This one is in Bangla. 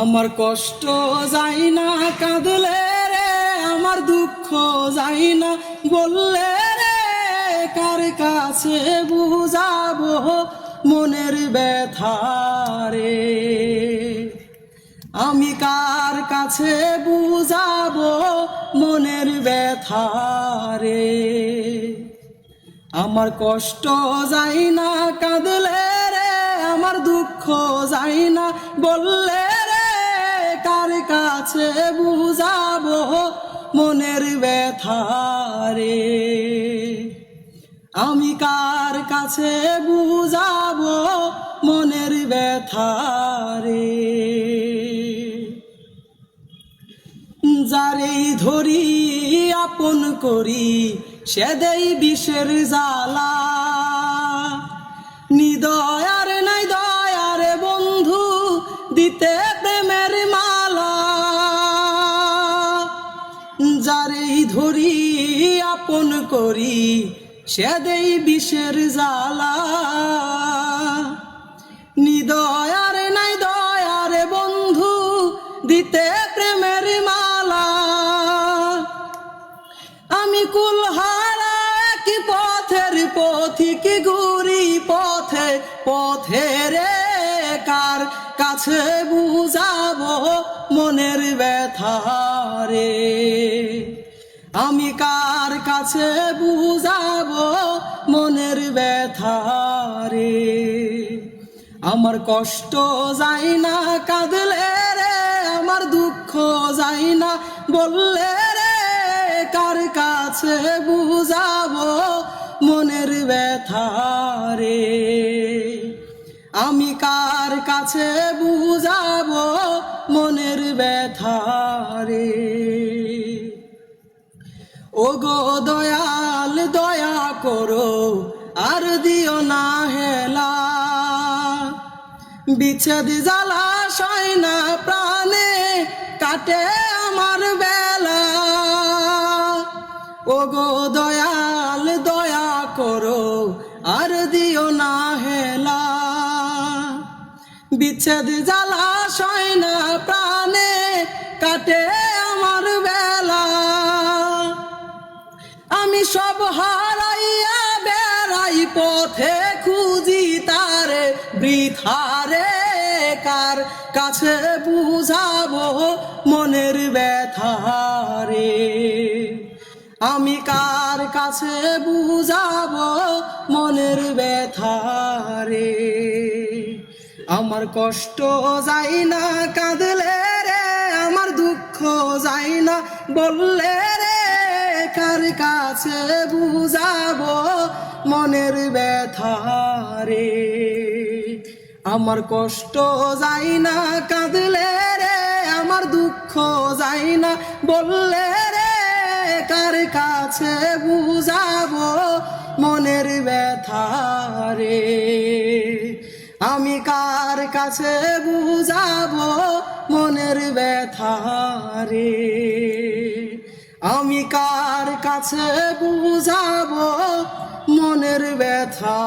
আমার কষ্ট যাই না কাঁদলে রে, আমার দুঃখ যাই না বললে রে, কার কাছে বুঝাবো মনের ব্যথা রে? আমি কার কাছে বুঝাবো মনের ব্যথা রে? আমার কষ্ট যাই না কাঁদলে রে, আমার দুঃখ যাই না বললে রে কার কাছে বুঝাবো মনের ব্যথা রে। আমি কার কাছে বুঝাবো মনের ব্যথা রে? যারেই ধরি আপন করি, সে দেই বিষের জ্বালা। নিদয়ার যারেই ধরি আপন করি, সে দেই বিষের জ্বালা। নিদয়ার নাই দয়ার বন্ধু, দিতে প্রেমের মালা। আমি কুলহারা কি পথের পথিক গুরি পথে পথে রে কার কাছে বুঝাবো মনের ব্যথা রে। আমি কার কাছে বুঝাবো মনের ব্যথা রে? আমার কষ্ট যাই না কাঁদলে রে, আমার দুঃখ যাই না বললে রে। কার কাছে বুঝাবো মনের ব্যথা রে? আমি কার কাছে বুঝাবো মনের ব্যথা রে? ও গো দয়াল, দয়া করো, আর দিও না হেলা। বিচ্ছেদ জ্বালা সয় না প্রাণে, কাটে আমার বেলা। ও গো দয়াল, দয়া করো, আর দিও না হেলা। বিচ্ছেদ জ্বালা সয় না প্রাণে, কাটে আমি সব হারাইয়া বেড়াই পথে খুঁজি তারে বৃথারে কার কাছে বুঝাবো মনের ব্যথা রে? আমি কার কাছে বুঝাবো মনের ব্যথা রে? আমার কষ্ট যাই না, কাঁদলে রে, আমার দুঃখ যাই না, বললে রে কার কাছে বুঝাবো মনের ব্যথা রে। আমার কষ্ট যাই না কাঁদলে রে, আমার দুঃখ যাই না বললে রে। কার কাছে বুঝাবো মনের ব্যথা রে। আমি কার কাছে বুঝাবো মনের ব্যথা রে। আমি কার কাছে বুঝাবো মনের ব্যথা?